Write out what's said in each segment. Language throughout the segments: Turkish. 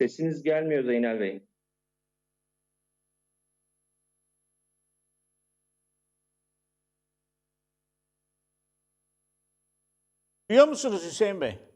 Sesiniz gelmiyor Zeynel Bey. Duyuyor musunuz Hüseyin Bey?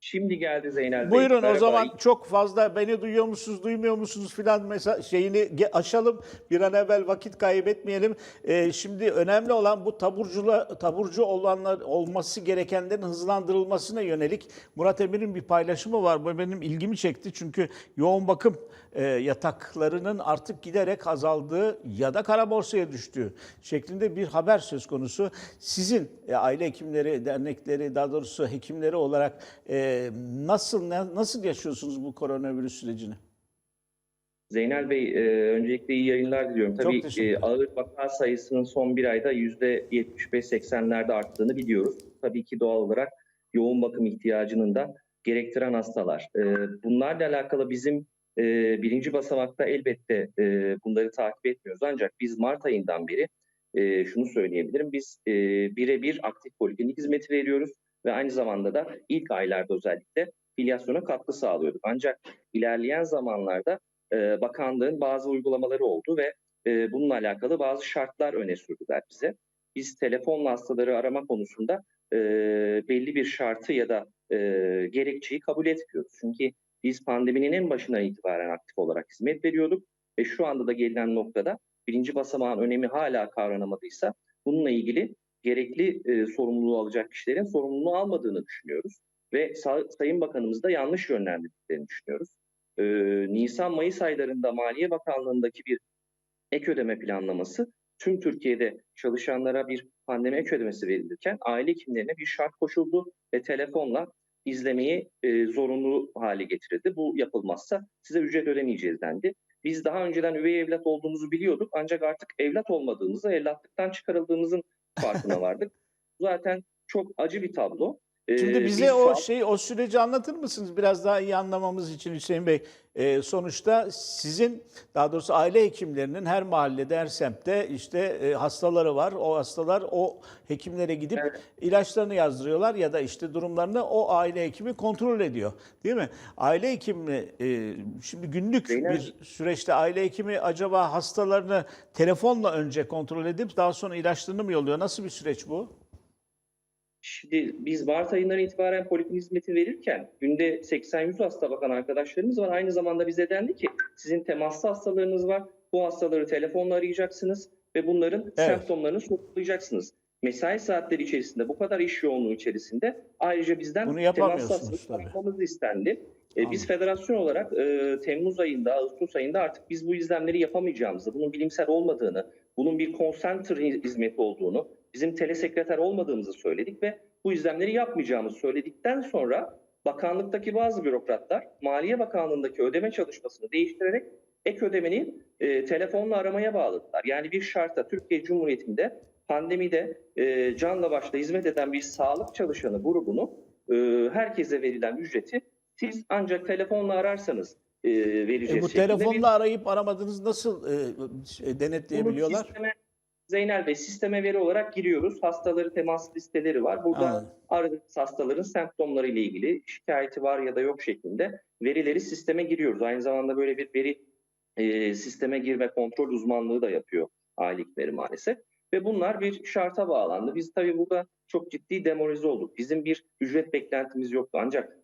Şimdi geldi Zeynel Bey. Buyurun o Merhaba. zaman çok fazla beni duyuyor musunuz, duymuyor musunuz filan şeyini aşalım. Bir an evvel vakit kaybetmeyelim. Ee, şimdi önemli olan bu taburcula, taburcu olanlar olması gerekenlerin hızlandırılmasına yönelik Murat Emir'in bir paylaşımı var. Bu benim ilgimi çekti çünkü yoğun bakım e, yataklarının artık giderek azaldığı ya da kara borsaya düştüğü şeklinde bir haber söz konusu. Sizin e, aile hekimleri, dernekleri, daha doğrusu hekimleri olarak e, nasıl ne- nasıl yaşıyorsunuz bu koronavirüs sürecini? Zeynel Bey, e, öncelikle iyi yayınlar diliyorum. Çok Tabii e, ağır vaka sayısının son bir ayda %75-80'lerde arttığını biliyoruz. Tabii ki doğal olarak yoğun bakım ihtiyacının da gerektiren hastalar. E, bunlarla alakalı bizim e, birinci basamakta elbette e, bunları takip etmiyoruz. Ancak biz Mart ayından beri e, şunu söyleyebilirim. Biz e, birebir aktif poliklinik hizmeti veriyoruz ve aynı zamanda da ilk aylarda özellikle filyasyona katkı sağlıyorduk. Ancak ilerleyen zamanlarda e, bakanlığın bazı uygulamaları oldu ve e, bununla alakalı bazı şartlar öne sürdüler bize. Biz telefonla hastaları arama konusunda e, belli bir şartı ya da e, gerekçeyi kabul etmiyoruz. Çünkü biz pandeminin en başından itibaren aktif olarak hizmet veriyorduk ve şu anda da gelinen noktada birinci basamağın önemi hala kavranamadıysa bununla ilgili gerekli e, sorumluluğu alacak kişilerin sorumluluğu almadığını düşünüyoruz. Ve Sa- Sayın Bakanımız da yanlış yönlendirdiklerini düşünüyoruz e, Nisan-Mayıs aylarında Maliye Bakanlığı'ndaki bir ek ödeme planlaması tüm Türkiye'de çalışanlara bir pandemi ek ödemesi verilirken aile hekimlerine bir şart koşuldu ve telefonla izlemeyi e, zorunlu hale getirildi. Bu yapılmazsa size ücret ödemeyeceğiz dendi. Biz daha önceden üvey evlat olduğumuzu biliyorduk ancak artık evlat olmadığımızı, evlatlıktan çıkarıldığımızın farkına vardık. Zaten çok acı bir tablo. Şimdi biz bize o sağ- şey o süreci anlatır mısınız biraz daha iyi anlamamız için Hüseyin Bey? Ee, sonuçta sizin daha doğrusu aile hekimlerinin her mahallede her semtte işte e, hastaları var. O hastalar o hekimlere gidip Evet. ilaçlarını yazdırıyorlar ya da işte durumlarını o aile hekimi kontrol ediyor. Değil mi? Aile hekimi e, şimdi günlük Zeynep- bir süreçte aile hekimi acaba hastalarını telefonla önce kontrol edip daha sonra ilaçlarını mı yolluyor? Nasıl bir süreç bu? Şimdi biz Mart ayından itibaren poliklinik hizmeti verirken günde 80-100 hasta bakan arkadaşlarımız var. Aynı zamanda bize dendi ki sizin temaslı hastalarınız var. Bu hastaları telefonla arayacaksınız ve bunların semptomlarını sorgulayacaksınız. Mesai saatleri içerisinde bu kadar iş yoğunluğu içerisinde ayrıca bizden temaslı hastalık istendi. E, biz federasyon olarak e, Temmuz ayında, Ağustos ayında artık biz bu izlemleri yapamayacağımızı, bunun bilimsel olmadığını, bunun bir center hizmeti olduğunu, bizim telesekreter olmadığımızı söyledik ve bu izlemleri yapmayacağımızı söyledikten sonra bakanlıktaki bazı bürokratlar Maliye Bakanlığı'ndaki ödeme çalışmasını değiştirerek ek ödemeni e, telefonla aramaya bağladılar. Yani bir şartta Türkiye Cumhuriyeti'nde pandemide e, canla başla hizmet eden bir sağlık çalışanı grubunu e, herkese verilen ücreti siz ancak telefonla ararsanız e, vereceğiz. E bu bir- telefonla arayıp aramadığınız nasıl e, e, denetleyebiliyorlar? bunu sisteme, Zeynel Bey sisteme veri olarak giriyoruz. Hastaları temas listeleri var. Burada Anladım. aradığımız hastaların semptomları ile ilgili şikayeti var ya da yok şeklinde verileri sisteme giriyoruz. Aynı zamanda böyle bir veri e, sisteme girme kontrol uzmanlığı da yapıyor aile hekimleri maalesef. Ve bunlar bir şarta bağlandı. Biz tabii burada çok ciddi demoralize olduk. Bizim bir ücret beklentimiz yoktu. Ancak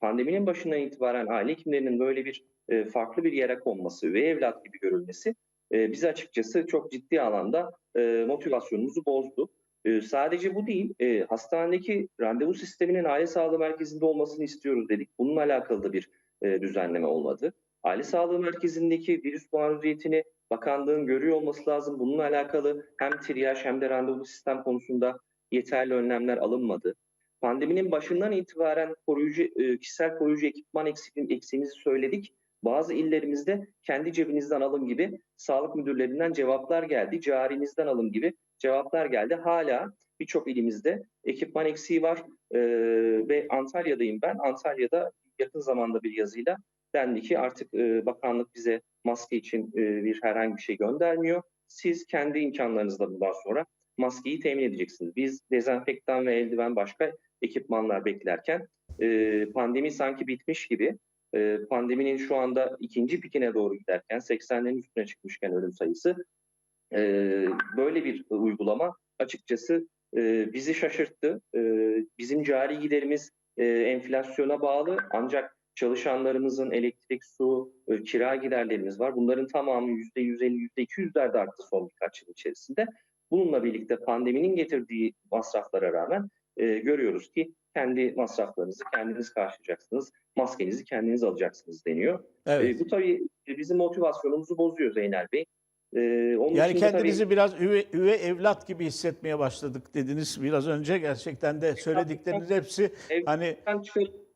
pandeminin başından itibaren aile hekimlerinin böyle bir e, farklı bir yere konması ve evlat gibi görülmesi e, bizi açıkçası çok ciddi alanda e, motivasyonumuzu bozdu. E, sadece bu değil, e, hastanedeki randevu sisteminin aile sağlığı merkezinde olmasını istiyoruz dedik. Bununla alakalı da bir e, düzenleme olmadı. Aile sağlığı merkezindeki virüs maruziyetini bakanlığın görüyor olması lazım. Bununla alakalı hem triyaj hem de randevu sistem konusunda yeterli önlemler alınmadı. Pandeminin başından itibaren koruyucu, e, kişisel koruyucu ekipman eksiğimizi söyledik. Bazı illerimizde kendi cebinizden alın gibi sağlık müdürlerinden cevaplar geldi. Carinizden alın gibi cevaplar geldi. Hala birçok ilimizde ekipman eksiği var Ee, ve Antalya'dayım ben. Antalya'da yakın zamanda bir yazıyla dendi ki artık e, bakanlık bize maske için e, bir herhangi bir şey göndermiyor. siz kendi imkanlarınızla bundan sonra maskeyi temin edeceksiniz. Biz dezenfektan ve eldiven başka ekipmanlar beklerken e, pandemi sanki bitmiş gibi e, pandeminin şu anda ikinci pikine doğru giderken 80'lerin üstüne çıkmışken ölüm sayısı e, böyle bir uygulama açıkçası e, bizi şaşırttı. E, bizim cari giderimiz e, enflasyona bağlı ancak çalışanlarımızın elektrik, su, e, kira giderlerimiz var. Bunların tamamı %150, %200'lerde arttı son birkaç yıl içerisinde. Bununla birlikte pandeminin getirdiği masraflara rağmen e, görüyoruz ki kendi masraflarınızı kendiniz karşılayacaksınız, maskenizi kendiniz alacaksınız deniyor. Evet. E, bu tabii bizim motivasyonumuzu bozuyor Zeynel Bey. E, onun Yani kendinizi tabii- biraz üve, üve evlat gibi hissetmeye başladık dediniz biraz önce. Gerçekten de söyledikleriniz hepsi hani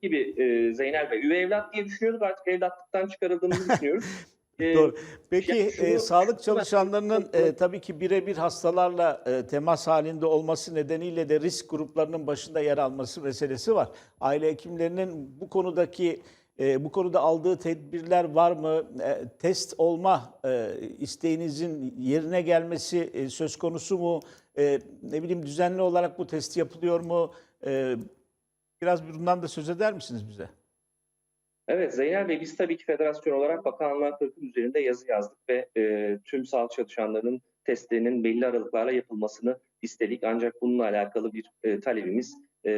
gibi e, Zeynel Bey. Üvey evlat diye düşünüyorduk artık evlatlıktan çıkarıldığımızı düşünüyoruz. E, Doğru. Peki Yani şunu- e, sağlık çalışanlarının e, tabii ki birebir hastalarla e, temas halinde olması nedeniyle de risk gruplarının başında yer alması meselesi var. Aile hekimlerinin bu konudaki e, bu konuda aldığı tedbirler var mı? E, test olma e, isteğinizin yerine gelmesi e, söz konusu mu? E, ne bileyim düzenli olarak bu test yapılıyor mu? E, biraz bundan da söz eder misiniz bize? Evet Zeynel Bey biz tabii ki federasyon olarak bakanlığa 40'ın üzerinde yazı yazdık ve e, tüm sağlık çalışanlarının testlerinin belli aralıklarla yapılmasını istedik. Ancak bununla alakalı bir e, talebimiz e,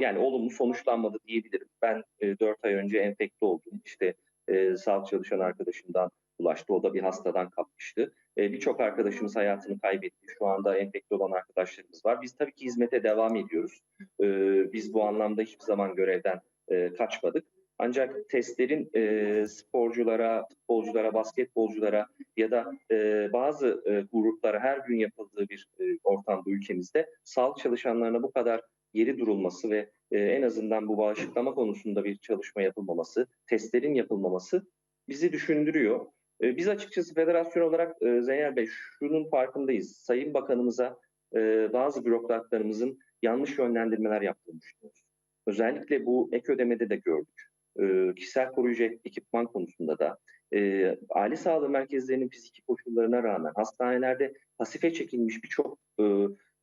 yani olumlu sonuçlanmadı diyebilirim. Ben e, 4 ay önce enfekte oldum. İşte e, sağlık çalışan arkadaşımdan ulaştı. O da bir hastadan kapmıştı. E, Birçok arkadaşımız hayatını kaybetti. Şu anda enfekte olan arkadaşlarımız var. Biz tabii ki hizmete devam ediyoruz. E, biz bu anlamda hiçbir zaman görevden e, kaçmadık. Ancak testlerin e, sporculara, futbolculara, basketbolculara ya da e, bazı e, gruplara her gün yapıldığı bir e, ortamda ülkemizde sağlık çalışanlarına bu kadar geri durulması ve e, en azından bu bağışıklama konusunda bir çalışma yapılmaması, testlerin yapılmaması bizi düşündürüyor. E, biz açıkçası federasyon olarak e, Zeynel Bey şunun farkındayız. Sayın Bakanımıza e, bazı bürokratlarımızın yanlış yönlendirmeler yaptığını düşünüyoruz. Özellikle bu ek ödemede de gördük e, kişisel koruyucu ekipman konusunda da e, aile sağlığı merkezlerinin fiziki koşullarına rağmen hastanelerde pasife çekilmiş birçok e,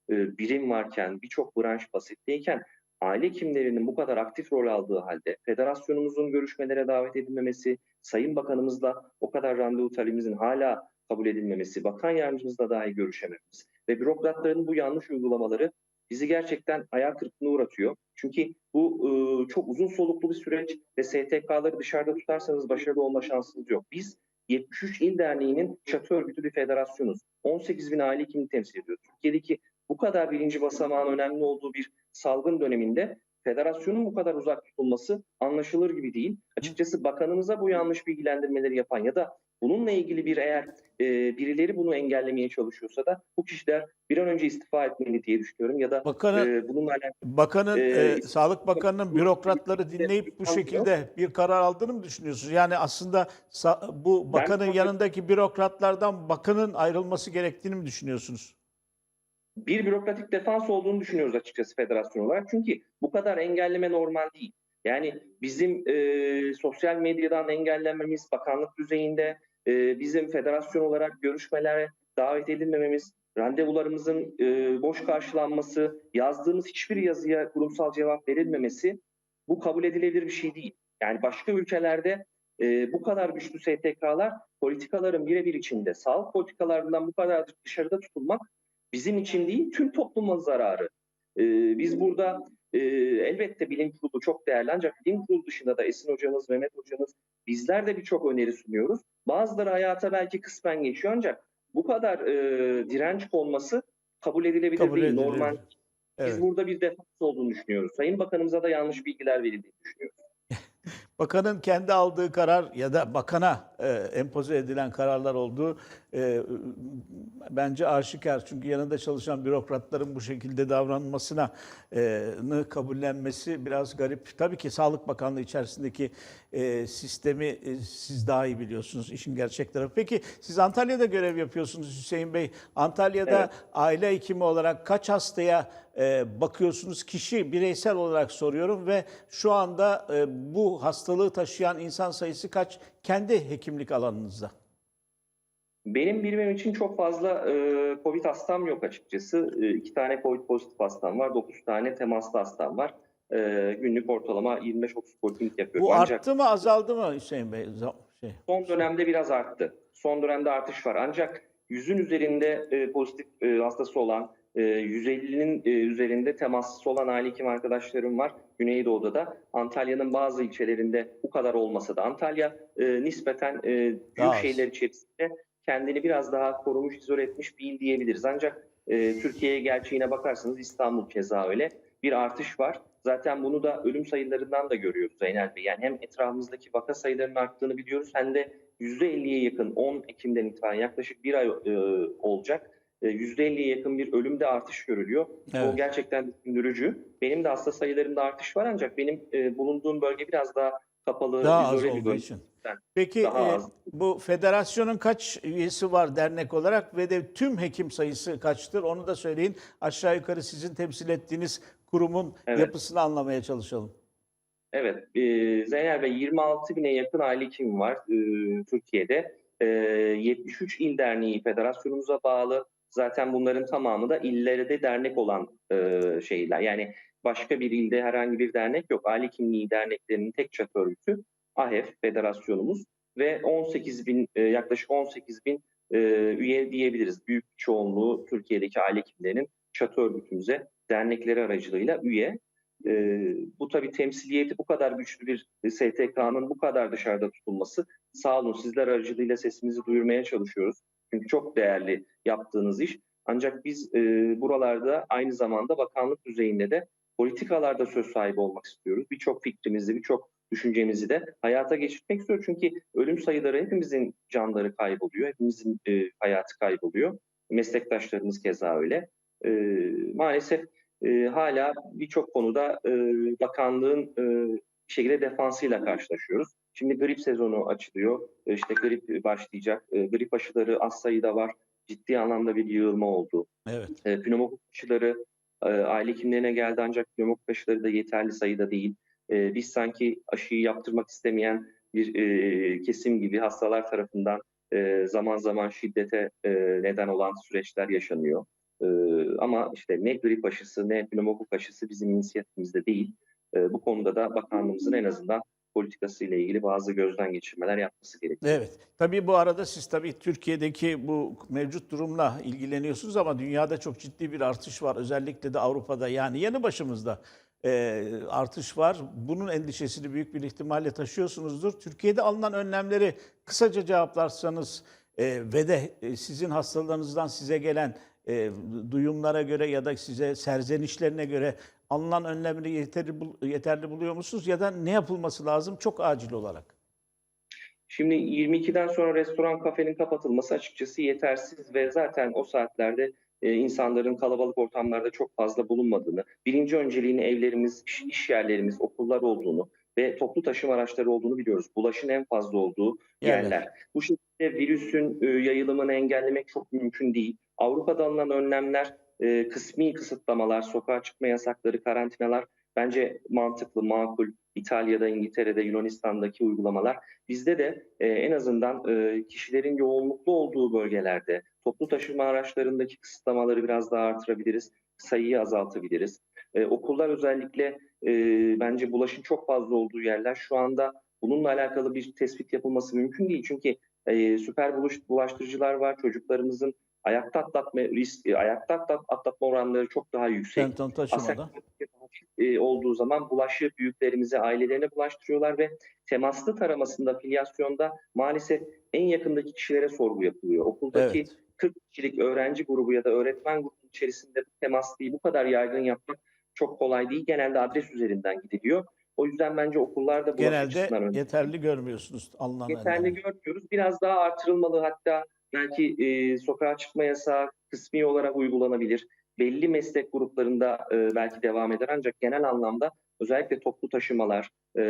e, birim varken, birçok branş pasifteyken aile hekimlerinin bu kadar aktif rol aldığı halde federasyonumuzun görüşmelere davet edilmemesi, Sayın Bakanımızla o kadar randevu talebimizin hala kabul edilmemesi, bakan yardımcımızla dahi görüşemememiz ve bürokratların bu yanlış uygulamaları bizi gerçekten ayağı kırıklığına uğratıyor. Çünkü bu e, çok uzun soluklu bir süreç ve STK'ları dışarıda tutarsanız başarılı olma şansınız yok. Biz 73 İl Derneği'nin çatı örgütü bir federasyonuz. 18 bin aile hekimini temsil ediyoruz. Türkiye'deki bu kadar birinci basamağın önemli olduğu bir salgın döneminde federasyonun bu kadar uzak tutulması anlaşılır gibi değil. Açıkçası bakanımıza bu yanlış bilgilendirmeleri yapan ya da bununla ilgili bir eğer e, birileri bunu engellemeye çalışıyorsa da bu kişiler bir an önce istifa etmeli diye düşünüyorum ya da Bakanı e, bununla alakalı Bakanın, Ee, e, Sağlık Bakanı'nın bürokratları dinleyip bu şekilde bir karar aldığını mı düşünüyorsunuz? Yani aslında bu bakanın çok- yanındaki bürokratlardan bakanın ayrılması gerektiğini mi düşünüyorsunuz? bir bürokratik defans olduğunu düşünüyoruz açıkçası federasyon olarak. Çünkü bu kadar engelleme normal değil. Yani bizim e, sosyal medyadan engellenmemiz bakanlık düzeyinde, e, bizim federasyon olarak görüşmelere davet edilmememiz, randevularımızın e, boş karşılanması, yazdığımız hiçbir yazıya kurumsal cevap verilmemesi bu kabul edilebilir bir şey değil. Yani başka ülkelerde e, bu kadar güçlü STK'lar politikaların birebir içinde, sağlık politikalarından bu kadar dışarıda tutulmak bizim için değil tüm topluma zararı. Ee, biz burada e, elbette bilim kurulu çok değerli ancak bilim kurulu dışında da Esin hocamız, Mehmet hocamız bizler de birçok öneri sunuyoruz. Bazıları hayata belki kısmen geçiyor ancak bu kadar e, direnç konması kabul edilebilir Kabul değil. edilir. Normal. Biz Evet. burada bir defans olduğunu düşünüyoruz. Sayın Bakanımıza da yanlış bilgiler verildiğini düşünüyoruz. Bakanın kendi aldığı karar ya da bakana e, empoze edilen kararlar olduğu e, bence aşikar. Çünkü yanında çalışan bürokratların bu şekilde davranmasına e, kabullenmesi biraz garip. Tabii ki Sağlık Bakanlığı içerisindeki e, sistemi e, siz daha iyi biliyorsunuz işin gerçek tarafı. Peki siz Antalya'da görev yapıyorsunuz Hüseyin Bey. Antalya'da Evet. aile hekimi olarak kaç hastaya e, bakıyorsunuz? Kişi bireysel olarak soruyorum ve şu anda e, bu hastalığı taşıyan insan sayısı kaç kendi hekimlik alanınızda? Benim birimim için çok fazla e, COVID hastam yok açıkçası. E, iki tane COVID pozitif hastam var, 9 tane temaslı hastam var. E, günlük ortalama 25-30 poliklinik yapıyorum. Bu Ancak arttı mı azaldı mı Hüseyin Bey? Şey. son dönemde biraz arttı. Son dönemde artış var. Ancak yüzün üzerinde e, pozitif e, hastası olan, 150'nin e, üzerinde temaslısı olan aile hekim arkadaşlarım var. Güneydoğu'da da. Antalya'nın bazı ilçelerinde bu kadar olmasa da Antalya e, nispeten e, büyük şehirler içerisinde kendini biraz daha korumuş, izole etmiş bir il diyebiliriz. Ancak Türkiye'ye gerçeğine bakarsanız İstanbul keza öyle bir artış var. Zaten bunu da ölüm sayılarından da görüyoruz Zeynel Bey. Yani hem etrafımızdaki vaka sayılarının arttığını biliyoruz hem de %50'ye yakın 10 Ekim'den itibaren yaklaşık bir ay olacak. E, %50'ye yakın bir ölümde artış görülüyor. Evet. O gerçekten düşündürücü. Benim de hasta sayılarımda artış var ancak benim e, bulunduğum bölge biraz daha kapalı, Daha az olduğu bölge. için. Peki Daha e, az. bu federasyonun kaç üyesi var dernek olarak ve de tüm hekim sayısı kaçtır? Onu da söyleyin. Aşağı yukarı sizin temsil ettiğiniz kurumun Evet. yapısını anlamaya çalışalım. Evet, e, Zeynel Bey 26 bine yakın aile hekimi var e, Türkiye'de. E, 73 il derneği federasyonumuza bağlı. Zaten bunların tamamı da illerde dernek olan e, şeyler. Yani başka bir ilde herhangi bir dernek yok. Aile hekimliği derneklerinin tek çatı örgütü AHEF federasyonumuz ve 18 bin e, yaklaşık 18 bin e, üye diyebiliriz. Büyük çoğunluğu Türkiye'deki aile hekimlerinin çatı örgütümüze dernekleri aracılığıyla üye. Ee, bu tabii temsiliyeti bu kadar güçlü bir STK'nın bu kadar dışarıda tutulması sağ olun sizler aracılığıyla sesimizi duyurmaya çalışıyoruz. Çünkü çok değerli yaptığınız iş. Ancak biz e, buralarda aynı zamanda bakanlık düzeyinde de politikalarda söz sahibi olmak istiyoruz. Birçok fikrimizi, birçok düşüncemizi de hayata geçirmek istiyoruz. Çünkü ölüm sayıları hepimizin canları kayboluyor, hepimizin e, hayatı kayboluyor. Meslektaşlarımız keza öyle. E, maalesef e, hala birçok konuda e, bakanlığın e, şekilde defansıyla karşılaşıyoruz. Şimdi grip sezonu açılıyor. E, işte grip başlayacak. E, grip aşıları az sayıda var. Ciddi anlamda bir yığılma oldu. Evet. E, pneumokok aşıları aile hekimlerine geldi ancak pneumokok aşıları da yeterli sayıda değil. Biz sanki aşıyı yaptırmak istemeyen bir kesim gibi hastalar tarafından zaman zaman şiddete neden olan süreçler yaşanıyor. Ama işte ne grip aşısı ne pneumokok aşısı bizim inisiyatifimizde değil. Bu konuda da bakanlığımızın en azından politikası ile ilgili bazı gözden geçirmeler yapması gerekiyor. Evet. Tabii bu arada siz tabii Türkiye'deki bu mevcut durumla ilgileniyorsunuz ama dünyada çok ciddi bir artış var. Özellikle de Avrupa'da yani yanı başımızda e, artış var. Bunun endişesini büyük bir ihtimalle taşıyorsunuzdur. Türkiye'de alınan önlemleri kısaca cevaplarsanız e, ve de e, sizin hastalarınızdan size gelen e, duyumlara göre ya da size serzenişlerine göre alınan önlemleri yeterli, yeterli buluyor musunuz ya da ne yapılması lazım çok acil olarak? Şimdi 22'den sonra restoran kafenin kapatılması açıkçası yetersiz ve zaten o saatlerde e, insanların kalabalık ortamlarda çok fazla bulunmadığını, birinci önceliğini evlerimiz, iş, iş yerlerimiz, okullar olduğunu ve toplu taşıma araçları olduğunu biliyoruz. Bulaşın en fazla olduğu Yani. yerler. Bu şekilde virüsün e, yayılımını engellemek çok mümkün değil. Avrupa'da alınan önlemler, e, kısmi kısıtlamalar, sokağa çıkma yasakları, karantinalar bence mantıklı, makul. İtalya'da, İngiltere'de, Yunanistan'daki uygulamalar Bizde de e, en azından e, kişilerin yoğunluklu olduğu bölgelerde toplu taşıma araçlarındaki kısıtlamaları biraz daha artırabiliriz, sayıyı azaltabiliriz. E, okullar özellikle e, bence bulaşın çok fazla olduğu yerler şu anda bununla alakalı bir tespit yapılması mümkün değil. Çünkü e, süper buluş, bulaştırıcılar var. Çocuklarımızın ayakta atlatma risk, e, ayakta atlat- atlatma oranları çok daha yüksek. Semptom taşımada. E, olduğu zaman bulaşı büyüklerimize, ailelerine bulaştırıyorlar ve temaslı taramasında, filyasyonda maalesef en yakındaki kişilere sorgu yapılıyor. Okuldaki Evet. 40 kişilik öğrenci grubu ya da öğretmen grubu içerisinde bu temaslıyı bu kadar yaygın yapmak çok kolay değil. Genelde adres üzerinden gidiliyor. O yüzden bence okullarda açısından Genelde yeterli görmüyorsunuz alınan Yeterli önlemleri. görmüyoruz. Biraz daha artırılmalı hatta belki e, sokağa çıkma yasağı kısmi olarak uygulanabilir. Belli meslek gruplarında e, belki devam eder ancak genel anlamda özellikle toplu taşımalar, e,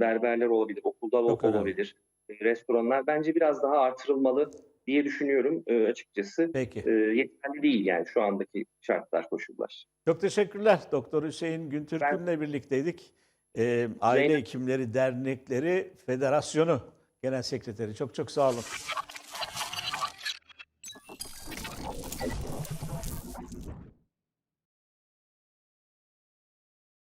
berberler olabilir, okulda Çok önemli. olabilir, e, restoranlar bence biraz daha artırılmalı diye düşünüyorum e, açıkçası. Peki. E, yeterli değil yani şu andaki şartlar, koşullar. Çok teşekkürler. Doktor Hüseyin Güntürk'ünle birlikteydik. Ee, Aile Zeynep- Hekimleri Dernekleri Federasyonu Genel Sekreteri. Çok çok sağ olun.